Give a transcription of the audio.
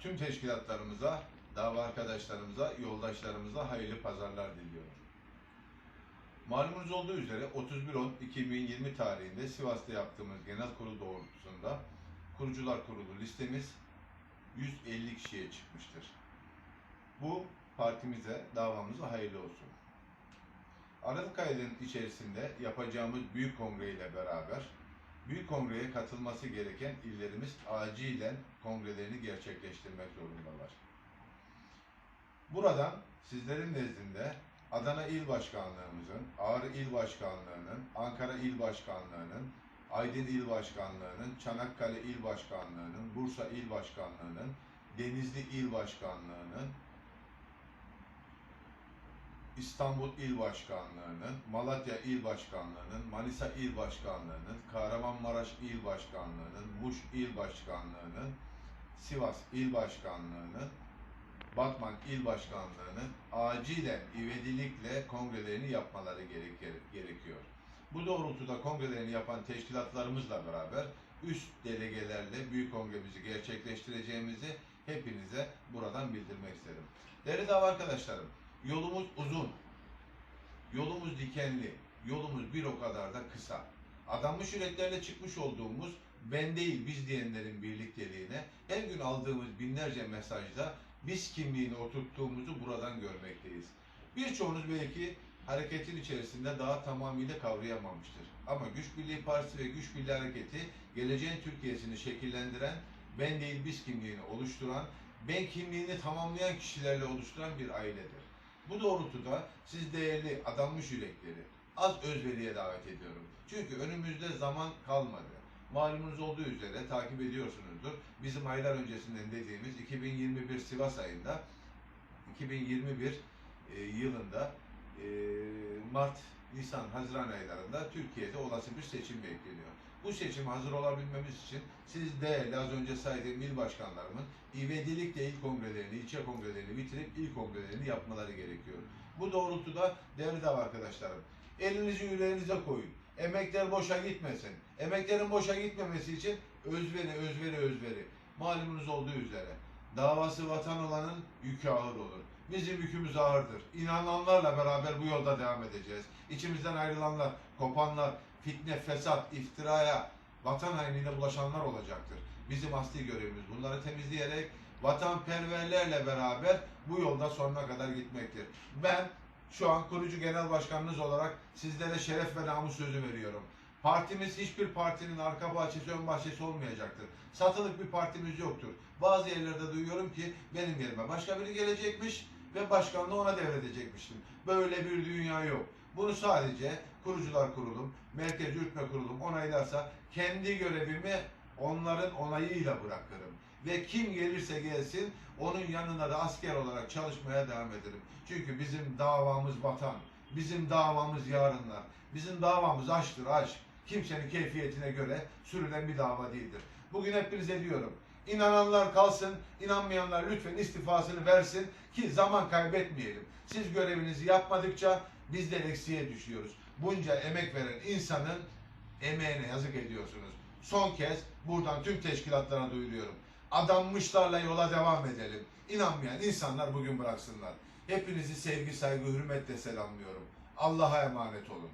Tüm teşkilatlarımıza, dava arkadaşlarımıza, yoldaşlarımıza hayırlı pazarlar diliyorum. Malumunuz olduğu üzere 31.10.2020 tarihinde Sivas'ta yaptığımız genel kurul doğrultusunda kurucular kurulu listemiz 150 kişiye çıkmıştır. Bu partimize, davamıza hayırlı olsun. Aralık ayının içerisinde yapacağımız büyük kongre ile beraber büyük kongreye katılması gereken illerimiz acilen kongrelerini gerçekleştirmek zorundalar. Buradan sizlerin nezdinde Adana İl Başkanlığımızın, Ağrı İl Başkanlığı'nın, Ankara İl Başkanlığı'nın, Aydın İl Başkanlığı'nın, Çanakkale İl Başkanlığı'nın, Bursa İl Başkanlığı'nın, Denizli İl Başkanlığı'nın, İstanbul İl Başkanlığı'nın, Malatya İl Başkanlığı'nın, Manisa İl Başkanlığı'nın, Kahramanmaraş İl Başkanlığı'nın, Muş İl Başkanlığı'nın, Sivas İl Başkanlığı'nın, Batman İl Başkanlığı'nın acilen ivedilikle kongrelerini yapmaları gerek- gerekiyor. Bu doğrultuda kongrelerini yapan teşkilatlarımızla beraber üst delegelerle büyük kongremizi gerçekleştireceğimizi hepinize buradan bildirmek isterim. Değerli dava arkadaşlarım, yolumuz uzun, yolumuz dikenli, yolumuz bir o kadar da kısa. Adanmış yüreklerle çıkmış olduğumuz ben değil biz diyenlerin birlikteliğine her gün aldığımız binlerce mesajda biz kimliğini oturttuğumuzu buradan görmekteyiz. Birçoğunuz belki hareketin içerisinde daha tamamıyla kavrayamamıştır. Ama Güç Birliği Partisi ve Güç Birliği Hareketi geleceğin Türkiye'sini şekillendiren, ben değil biz kimliğini oluşturan, ben kimliğini tamamlayan kişilerle oluşturan bir ailedir. Bu doğrultuda siz değerli adanmış yürekleri az özveriye davet ediyorum. Çünkü önümüzde zaman kalmadı. Malumunuz olduğu üzere takip ediyorsunuzdur. Bizim aylar öncesinden dediğimiz 2021 Sivas ayında 2021 e, yılında e, Mart, Nisan, Haziran aylarında Türkiye'de olası bir seçim bekleniyor. Bu seçime hazır olabilmemiz için siz değerli az önce saydığım il başkanlarımın ivedilikle il kongrelerini, ilçe kongrelerini bitirip il kongrelerini yapmaları gerekiyor. Bu doğrultuda değerli dava arkadaşlarım, elinizi yüreğinize koyun. Emekler boşa gitmesin. Emeklerin boşa gitmemesi için özveri, özveri, özveri. Malumunuz olduğu üzere davası vatan olanın yükü ağır olur. Bizim yükümüz ağırdır. İnananlarla beraber bu yolda devam edeceğiz. İçimizden ayrılanlar, kopanlar, fitne, fesat, iftiraya, vatan hainliğine bulaşanlar olacaktır. Bizim asli görevimiz bunları temizleyerek vatanperverlerle beraber bu yolda sonuna kadar gitmektir. Ben şu an kurucu genel başkanınız olarak sizlere şeref ve namus sözü veriyorum. Partimiz hiçbir partinin arka bahçesi ön bahçesi olmayacaktır. Satılık bir partimiz yoktur. Bazı yerlerde duyuyorum ki benim yerime başka biri gelecekmiş ve başkanlığı ona devredecekmiştim. Böyle bir dünya yok. Bunu sadece kurucular kurulum, merkez yürütme kurulum onaylarsa kendi görevimi onların onayıyla bırakırım. Ve kim gelirse gelsin onun yanına da asker olarak çalışmaya devam ederim. Çünkü bizim davamız vatan, bizim davamız yarınlar, bizim davamız aşktır aşk. Kimsenin keyfiyetine göre sürülen bir dava değildir. Bugün hepinize diyorum. İnananlar kalsın, inanmayanlar lütfen istifasını versin ki zaman kaybetmeyelim. Siz görevinizi yapmadıkça biz de eksiğe düşüyoruz. Bunca emek veren insanın emeğine yazık ediyorsunuz. Son kez buradan tüm teşkilatlara duyuruyorum. Adanmışlarla yola devam edelim. İnanmayan insanlar bugün bıraksınlar. Hepinizi sevgi, saygı, hürmetle selamlıyorum. Allah'a emanet olun.